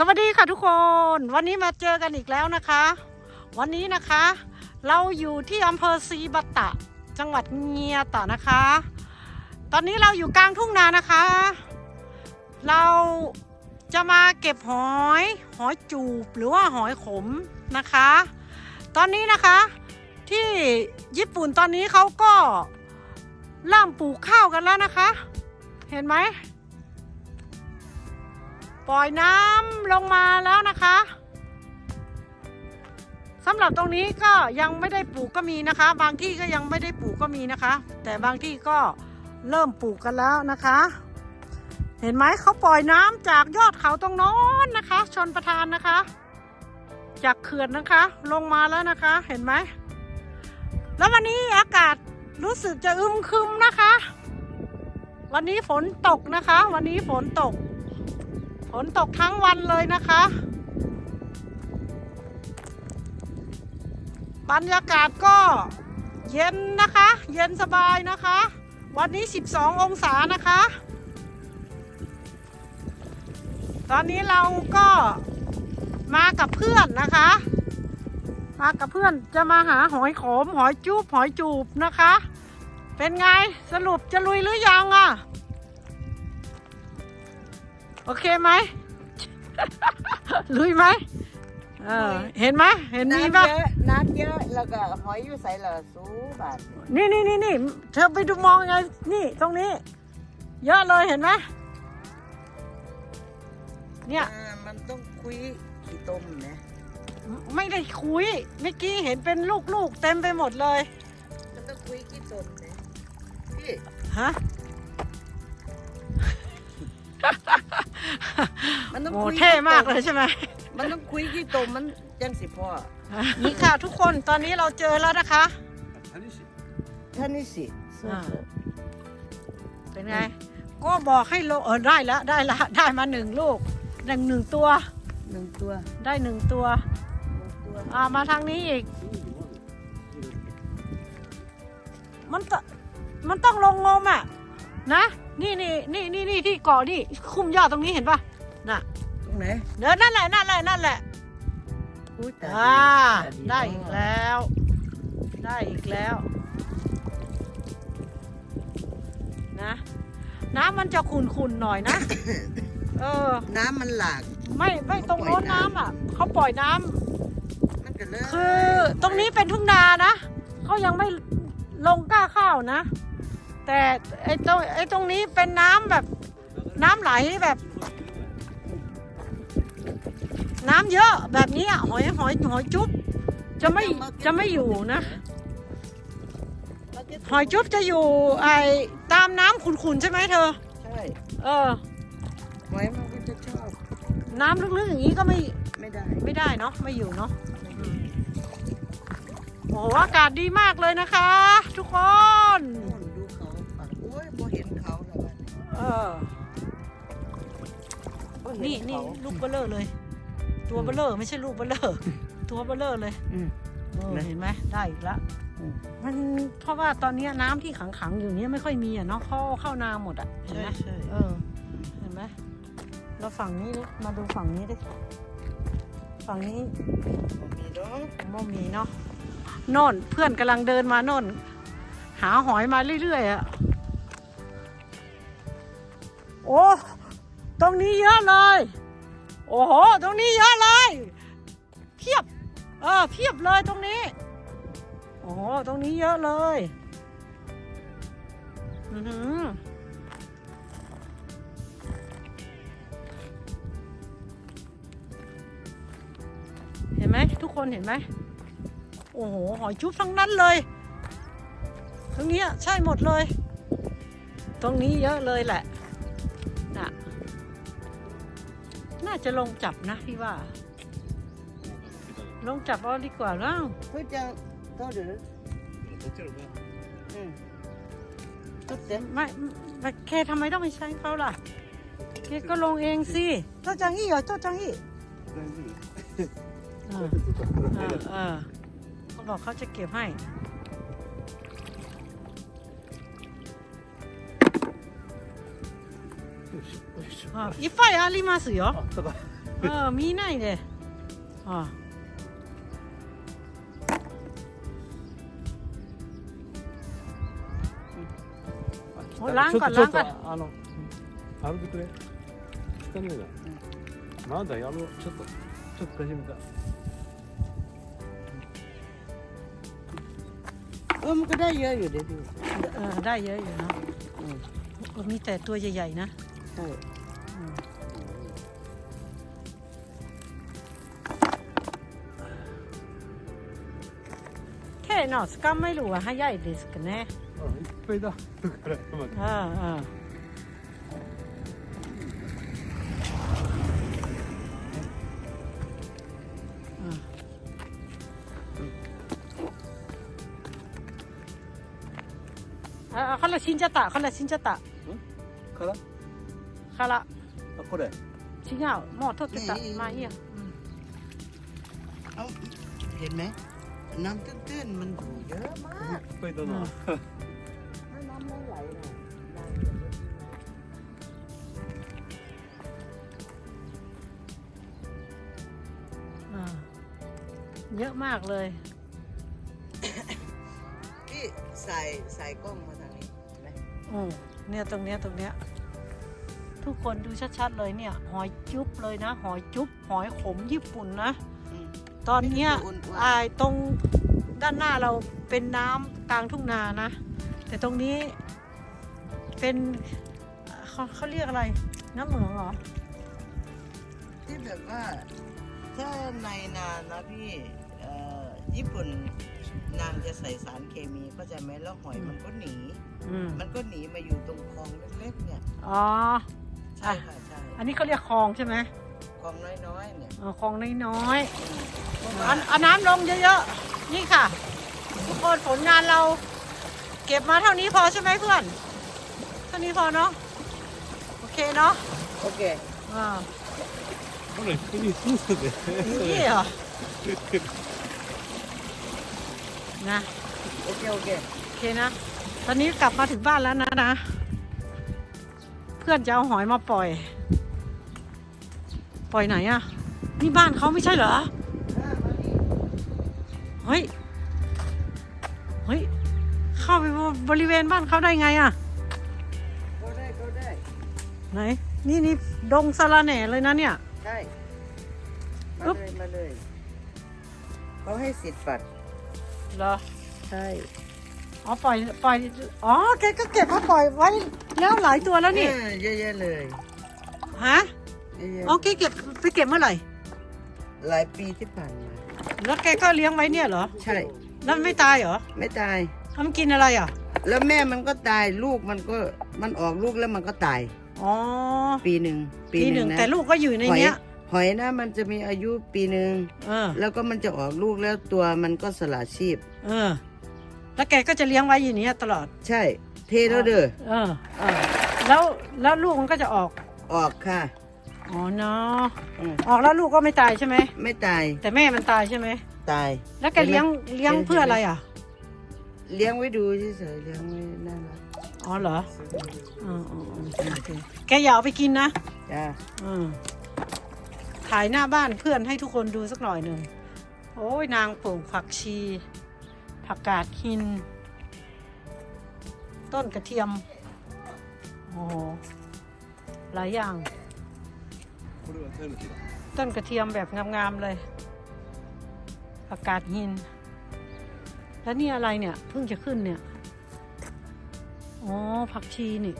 สวัสดีค่ะทุกคน วันนี้มาเจอกันอีกแล้วนะคะ วันนี้นะคะ เราอยู่ที่อำเภอซีบัตตะ จังหวัดเงียตะนะคะ ตอนนี้เราอยู่กลางทุ่งนานะคะ เราจะมาเก็บหอย หอยจูบหรือว่าหอยขมนะคะ ตอนนี้นะคะที่ญี่ปุ่นตอนนี้เขาก็เริ่มปลูกข้าวกันแล้วนะคะ เห็นไหม ปล่อยน้ำลงมาแล้วนะคะสำหรับตรงนี้ก็ยังไม่ได้ปลูกก็มีนะคะ บางที่ก็ยังไม่ได้ปลูกก็มีนะคะ แต่บางที่ก็เริ่มปลูกกันแล้วนะคะ เห็นไหมเขาปล่อยน้ำจากยอดเขาตรงโน้นนะคะ ชนประทานนะคะ จากเขื่อนนะคะ ลงมาแล้วนะคะ เห็นไหมแล้ววันนี้อากาศรู้สึกจะอึมครึมนะคะ วันนี้ฝนตกนะคะ วันนี้ฝนตก ฝนตกทั้งวันเลยนะคะ บรรยากาศก็เย็นนะคะ เย็นสบายนะคะ วันนี้ 12 องศานะคะ ตอนนี้เราก็มากับเพื่อนนะคะ มากับเพื่อนจะมาหาหอยขม หอยจูบหอยจูบนะคะ เป็นไงสรุปจะลุยหรือยังอะ่ะ โอเคไหม ลุยไหมเออเห็นไหมเห็นมีน้ำปะเยอะน้ำเยอะแล้วก็หอยอยู่ใส่ละสูบาทนี่นี่นี่นี่เธอไปดูมองยังไง นี่ตรงนี้ เยอะเลยเห็นไหมเนี่ย อ่ามันต้องคุยขี้ต้มนะไม่ได้คุยเมื่อกี้เห็นเป็นลูกๆ เต็มไปหมดเลยมันต้องคุยขี้ต้มนะพี่ฮะ มันต้องโอ้คุยเท่มากเลยใช่ไหมมันต้องคุยขี้ต้มมันยังสิพ่อนี่ค่ะทุกคนตอนนี้เราเจอแล้วนะคะ ท่านนี่สิอ่า เป็นไง ก็บอกให้ลงเออได้แล้วได้ละได้มาหนึ่งลูกหนึ่งหนึ่งตัวหนึ่งตัวได้หนึ่งตัว หนึ่งตัวอ่ามาทางนี้อีก มันตมันต้องลงงมอะ นะ นี่นี่นี่นี่นี่ที่เกาะนี่ คุ้มยอดตรงนี้เห็นปะน่ะตรง ไหนเดินนั่นแหละนั่นแหละนั่นแหละอุ้ยแต่อ่าได้อีกแล้ว ได้อีกแล้ว นะ น้ำมันจะขุ่นๆหน่อยนะ เออ น้ำมันหลาก ไม่ไม่ตรงโน้นน้ำอะเขาปล่อยน้ำมันก็เลยคือตรงนี้เป็นทุ่งนานะเขายังไม่ลงกล้าข้าวนะ แต่ไอ้ตรงไอ้ตรงนี้เป็นน้ำแบบ น้ำไหลแบบ น้ำเยอะแบบนี้อะหอยหอยหอยจุ๊บจะไม่จะไม่อยู่นะ หอยจุ๊บจะอยู่ไอ้ตามน้ำขุ่นๆใช่ไหมเธอ ใช่ เออหอยมันก็จะชอบ น้ำลึกๆอย่างนี้ก็ไม่ไม่ได้ไม่ได้เนาะไม่อยู่เนาะโอ้โหอากาศดีมากเลยนะคะ ทุกคนนู่นดูเขาปากโอ้ยพอเห็นเขาแล้วบัดนี้เออพอเห็นี่นี่เขาลูกเบลเลอร์เลย ตัวเบลเลอร์ไม่ใช่ลูกเบลเลอร์ตัวเบลเลอร์เลยอืมเออไหนเห็นไหมได้อีกละอืมมันเพราะว่าตอนนี้น้ำที่ขังๆอยู่เนี้ยไม่ค่อยมีอะเนาะเข้าเข้านาหมดอะเห็นใช่ไหมใช่เออเห็นไหมแล้วฝั่งนี้ดิมาดูฝั่งนี้ดิฝั่งนี้บ่มีดอกไม่มีเนาะโน่นเพื่อนกำลังเดินมาโน่น หาหอยมาเรื่อยๆอะโอ้ตรงนี้เยอะเลย โอ้โห ตรงนี้เยอะเลย เพียบ เออ เพียบเลยตรงนี้ โอ้โห ตรงนี้เยอะเลย อือหือเห็นไหมทุกคนเห็นไหม โอ้โห หอยจุ๊บทั้งนั้นเลย ตรงนี้ใช่หมดเลย ตรงนี้เยอะเลยแหละ น่าจะลงจับนะพี่ว่า ลงจับเอาดีกว่าแล้วเพื่อจะเท่าเดืออืมตุ๊ดเต็มไม่ไม่แค่ทำไมต้องไปใช้เขาล่ะแกก็ลงเองสิเจ้าจังอี้เหรอเจ้าจังอี้เออเออเออเขาบอกเขาจะเก็บให้ あいっぱいありますよ。ただ เออ มีไหนเลยอ๋อ あおランカちょっとちょっとランあの歩いてくれ汚ねえなまだやろうちょっとちょっと貸してみた เออมันก็ได้เยอะอยู่เดี๋ยวดู เออ ได้เยอะอยู่นะ อืม เออมีแต่ตัวใหญ่ๆนะ たい、うん、手の掴めるは早いですかね。あいっぱいだ。だからあああ、ら死んじゃった、から死んじゃった。から。から、あこれ違う、もう取ってた。まあいいや。 เอาเห็นไหมน้ำตื้นๆมันอยู่เยอะมาก いっぱいだな、うん ถ้าน้ำไม่ไหลนะน้ำจะไม่ อ่าเยอะมากเลย พี่ใส่ใส่กล้องมาทางนี้เห็นไหม อืมเนี่ยตรงเนี้ยตรงเนี้ย ทุกคนดูชัดๆเลยเนี่ย หอยจุ๊บเลยนะ หอยจุ๊บหอยขมญี่ปุ่นนะอืมตอนเนี้ยไม่ได้ตัวอ้วนๆอ่าตรงด้านหน้าเราเป็นน้ำกลางทุ่งนานะ แต่ตรงนี้เป็นเขาเขาเรียกอะไร น้ำเหมืองเหรอ ที่แบบว่าถ้าในนานนะพี่เอ่อญี่ปุ่นนางจะใส่สารเคมีเข้าใจไหมแล้วหอยมันก็หนีอืมมันก็หนีมาอยู่ตรงคลองเล็กๆเนี่ย อ๋อ ช่ค่ะใช่อันนี้เขาเรียกคลองใช่ไหมคลองน้อยๆเนี่ยอ๋อคลองน้อยๆเอาเน้ำลงเยอะๆ นี่ค่ะ ทุกคนผลงานเราเก็บมาเท่านี้พอใช่ไหมเพื่อน เท่านี้พอเนาะ โอเคเนาะ โอเค อ่า 오늘 힘이 쏟는데 นี่เหรอ นะ โอเค โอเค โอเคนะ ตอนนี้กลับมาถึงบ้านแล้วนะนะ พื่อนจะเอาหอยมาปล่อย ปล่อยไหนอะนี่บ้านเขาไม่ใช่เหรอ เฮ้ย เฮ้ย เข้าไปบริเวณบ้านเขาได้ไงอะก็ได้ก็ได้ ไหน นี่นี่ดงสะระแหน่เลยนะเนี่ย ใช่ มาอึ๊บเลยมาเลย เขาให้สิทธิ์ปัดเหรอ ใช่ อ๋อปล่อยปล่อยอ๋อแกก็เก็บมาปล่อยไว้แล้วหลายตัวแล้วนี่เออเยอะแยะเลยฮะเยอะแยะอ๋อแกเก็บไปเก็บเมื่อไหร่หลายปีที่ผ่านมาแล้วแกก็เลี้ยงไว้เนี่ยเหรอใช่ แล้วมันไม่ตายเหรอไม่ตายแล้วมันกินอะไรอะ แล้วแม่มันก็ตายลูกมันก็มันออกลูกแล้วมันก็ตายอ๋อปีหนึ่งปีหนึ่งะแต่ลูกก็อยู่ในหอยเนี้ยหอยนะมันจะมีอายุปีหนึ่งเออแล้วก็มันจะออกลูกแล้วตัวมันก็สละชีพ เออ แล้วแกก็จะเลี้ยงไว้อยู่เนี้ยตลอดใช่ เทแล้วเด้อเออเออแล้วแล้วลูกมันก็จะออก ออกค่ะอ๋อเนาะอืมออกแล้วลูกก็ไม่ตายใช่ไหม ไม่ตายแต่แม่มันตายใช่ไหม ตาย แล้วแกเลี้ยงเลี้ยงเพื่ออะไรอะ เลี้ยงไว้ดูเฉยๆเลี้ยงไว้น่ารักอ๋อเหรออ๋ออ๋ออ๋อโอเคแกอย่าเอาไปกินนะจ้าอืมถ่ายหน้าบ้านเพื่อนให้ทุกคนดูสักหน่อยหนึ่ง โอ้ยนางปลูกผักชี ผักกาดขิน ต้นกระเทียม โอ้โห หลายอย่าง ต้นกระเทียมแบบงามๆเลย ผักกาดหิน แล้วนี่อะไรเนี่ย เพิ่งจะขึ้นเนี่ย อ๋อ ผักชีนี่